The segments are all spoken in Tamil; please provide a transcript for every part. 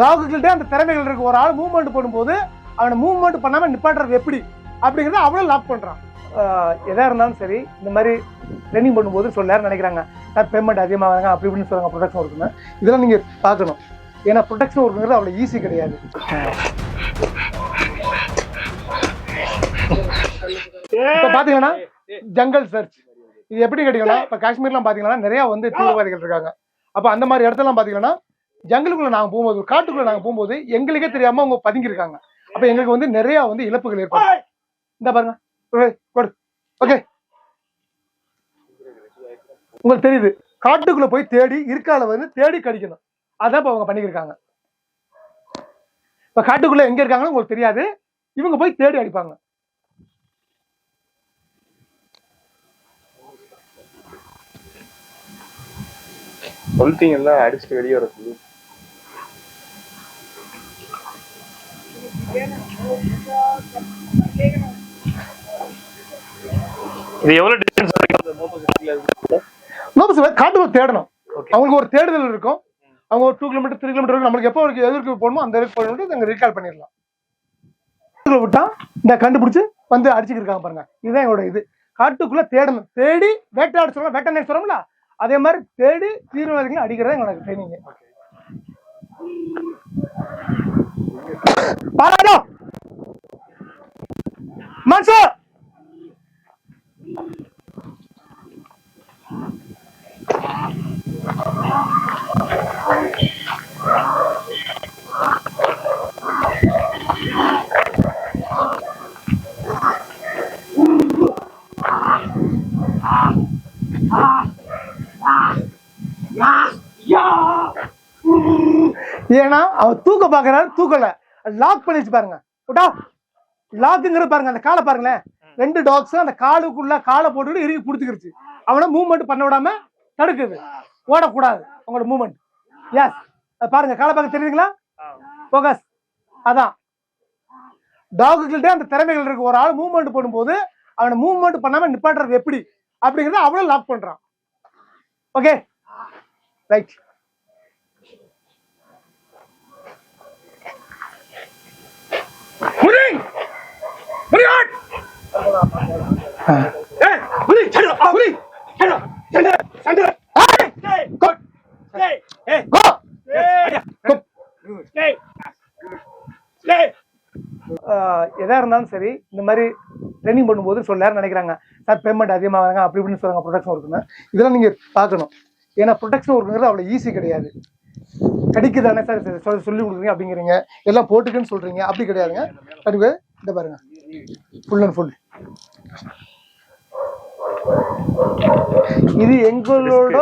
டாகுகள்கிட்ட அந்த திறமைகள் இருக்கு. ஒரு ஆள் மூவ்மெண்ட் பண்ணும்போது அவனை மூவ்மெண்ட் பண்ணாமல் நிப்பாட்டுறது எப்படி? அப்படிங்கிறத அவனும் லாக் பண்ணுறான் எதாக இருந்தாலும் சரி இந்த மாதிரி ட்ரைனிங் பண்ணும்போது சொல்ல நேரம் நினைக்கிறாங்க. சார் பேமெண்ட் அதிகமாக வாங்க அப்படி இப்படின்னு சொல்லுவாங்க ப்ரொடக்ஷன் ஒர்க்குன்னு இதெல்லாம் நீங்கள் பார்க்கணும். ஏன்னா ப்ரொடக்ஷன் ஒர்க்குங்கிறது அவ்வளோ ஈஸி கிடையாது. இப்போ பார்த்தீங்கன்னா ஜங்கல் சர்ச் இது எப்படி கிடைக்கும்னா இப்போ காஷ்மீர்லாம் பார்த்தீங்கன்னா நிறையா வந்து தீவிரவாதிகள் இருக்காங்க. அப்போ அந்த மாதிரி இடத்துலலாம் பார்த்தீங்கன்னா ஜங்கலுக்குள்ள நாங்கள் போகும்போது காட்டுக்குள்ள நாங்கள் போகும்போது எங்களுக்கே தெரியாம அவங்க பதுங்கியிருக்காங்க. அப்போ எங்களுக்கு வந்து நிறைய வந்து இழப்புகள் ஏற்படும். இந்த பாருங்க. ஒரே, கொடு. ஓகே. உங்களுக்கு தெரியுது. காட்டுக்குள்ள போய் தேடி இருக்கால வந்து தேடி கடிக்கணும். அதான் இப்போ அவங்க பண்ணிக்கிருக்காங்க. இப்போ காட்டுக்குள்ள எங்க இருக்காங்கன்னு உங்களுக்கு தெரியாது. இவங்க போய் தேடி அடிப்பாங்க. சொல்லிட்டீங்கல்ல அடிச்சுட்டு வெளியே வர சொல்லி. இது எவ்வளவு டிஸ்டன்ஸ் நோபஸ் காட்டுக்குள்ள தேடணும். அவங்களுக்கு ஒரு தேடுதல் இருக்கும். அவங்க ஒரு டூ கிலோமீட்டர் த்ரீ கிலோமீட்டர் நம்மளுக்கு எப்போ வரைக்கும் எதிர்க்கு போகணுமோ அந்த வரைக்கும் போகணும் நாங்கள் ரீகால் பண்ணிடலாம். விட்டா இந்த கண்டுபிடிச்சு வந்து அடிச்சுக்கிருக்காங்க பாருங்க. இதுதான் எங்களோட இது. காட்டுக்குள்ள தேடணும். தேடி வேட்டையாட சொல்றோம் வேட்டை சொல்றோம்ல. அதே மாதிரி தேடி தீவிரவாதிகளை அடிக்கிறதா எங்களோட ட்ரைனிங் பாராடோ மன்சோ! ஏன்னா அவ தூக்க பாக்குறாரு தூக்கல. லாக் பண்ணி வச்சு பாருங்க. விட்டா லாக்குங்கிற பாருங்க அந்த காலை பாருங்களேன். ரெண்டு டாக்ஸ் அந்த காலுக்குள்ள காலை போட்டுட்டு இறுக்கி பிடிச்சிக்கிருச்சு அவனை மூவ்மெண்ட் பண்ண விடாம தடுக்குது. ஓடக்கூடாது உங்களோட மூவ்மெண்ட் எஸ் பாருங்க காலை பார்க்க தெரியுதுங்களா? ஃபோகஸ் அதான். டாகுகள்கிட்ட அந்த திறமைகள் இருக்கு. ஒரு ஆள் மூவ்மெண்ட் பண்ணும்போது அவனை மூவ்மெண்ட் பண்ணாம நிப்பாட்டுறது எப்படி? அப்படிங்கறத அவனும் லாக் பண்றான். ஓகே ரைட் எதா இருந்தாலும் சரி இந்த மாதிரி ட்ரைனிங் பண்ணும்போது சொல்ல நேரம் நினைக்கிறாங்க. சார் பேமெண்ட் அதிகமாகாங்க அப்படி இப்படின்னு சொல்லுவாங்க ப்ரொடக்ஷன் ஒர்க்குன்னு இதெல்லாம் நீங்க பார்க்கணும். ஏன்னா ப்ரொடக்ஷன் ஒர்க்குங்கிறது அவ்வளோ ஈஸி கிடையாது. கிடைக்குதானே சார்? சரி, சொல்லி கொடுக்குறீங்க அப்படிங்கிறீங்க. எல்லாம் போட்டுக்குன்னு சொல்றீங்க. அப்படி கிடையாதுங்க. கண்டிப்பா இந்த பாருங்க. ஃபுல் அண்ட் ஃபுல் இது எங்களோட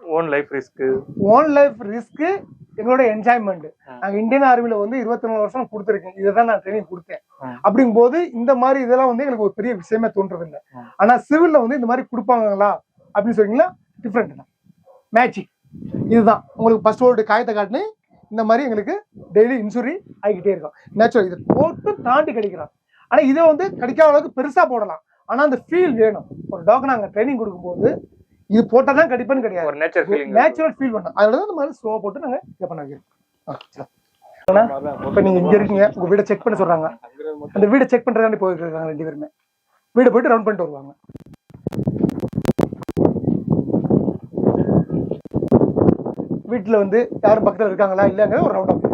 own life risk own life risk எங்களோட என்ஜாய்மெண்ட் நாங்க இந்தியன் ஆர்மில வந்து இருபத்தி நாலு வருஷம் கொடுத்துருக்கேன் இதை தான் நான் ட்ரைனிங் கொடுத்தேன். ம். அப்படிங்கும்போது இந்த மாதிரி இதெல்லாம் வந்து எங்களுக்கு ஒரு பெரிய விஷயமே தோன்றது இல்லை ம். ஆனா சிவில்ல வந்து இந்த மாதிரி கொடுப்பாங்களா? அப்படின்னு சொன்னீங்களா டிஃப்ரெண்ட் தான். மேட்சிங் இதுதான். உங்களுக்கு ஃபர்ஸ்ட் வேர்ல்டு காயத்தை காட்டுன்னு இந்த மாதிரி எங்களுக்கு டெய்லி இன்சூரி ஆகிக்கிட்டே இருக்கும். நேச்சுரல் இதை போட்டு தாண்டி கிடைக்கிறோம் ஆனா இதை வந்து கிடைக்காத அளவுக்கு பெருசா போடலாம். ஆனா அந்த ஃபீல் வேணும். ஒரு டாக் நாங்க ட்ரைனிங் கொடுக்கும்போது இது போட்டா தான் கடிப்பேன்னு கிடையாது. ஒரு நேச்சர் ஃபீலிங் நேச்சுரல் ஃபீல் பண்ணோம் அதனால தான் மாதிரி ஸ்லோவா போட்டு நாங்க இதை பண்ண வைக்கிறோம். இப்ப நீங்க இங்க இருக்கீங்க. உங்க வீட செக் பண்ண சொல்றாங்க. அந்த வீட செக் பண்றதுக்காண்டி போயிருக்காங்க ரெண்டு பேருமே. வீட போயிட்டு ரவுண்ட் பண்ணிட்டு வருவாங்க. வீட்டுல வந்து யாரும் பக்கத்துல இருக்காங்களா இல்லங்கிற ஒரு ரவுண்ட் ஆஃப்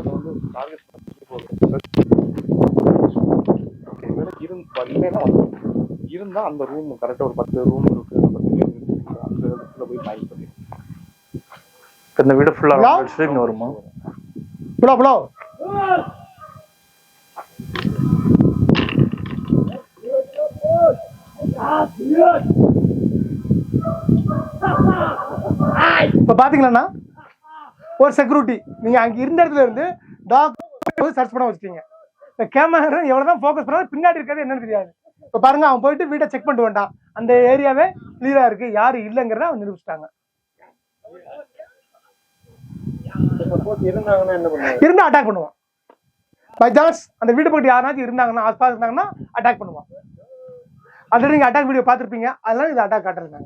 வந்து டார்கெட் இருந்தா அந்த ரூம் கரெக்டா ஒரு பத்து ரூம் இருக்கு. அந்த இடத்துல போய் பாய் பண்ணி. இந்த வீடு ஃபுல்லா Hello? இங்க வருமா? புலோ புலோ இப்ப பாத்தீங்கன்னா ஒரு செக்யூரிட்டி நீங்க அங்க இருந்த இடத்துல இருந்து டாக் சர்ச் பண்ண வச்சிட்டீங்க. இந்த கேமரா எவ்வளவுதான் ஃபோக்கஸ் பண்ணாலும் பின்னாடி இருக்கிறது என்னன்னு தெரியாது. இப்ப பாருங்க அவன் போயிட்டு வீட்டை செக் பண்ணிட்டு வந்தான். அந்த ஏரியாவே கிளியரா இருக்கு. யாரு இல்லைங்கிறத அவன் நிரூபிச்சிட்டாங்க. இருந்தா அட்டாக் பண்ணுவான். பை சான்ஸ் அந்த வீடு பக்கத்து யாராச்சும் இருந்தாங்கன்னா ஆஸ்பாஸ் இருந்தாங்கன்னா அட்டாக் பண்ணுவான். ஆல்ரெடி நீங்கள் அட்டாக் வீடியோ பார்த்துருப்பீங்க. அதனால இது அட்டாக் காட்டுறாங்க.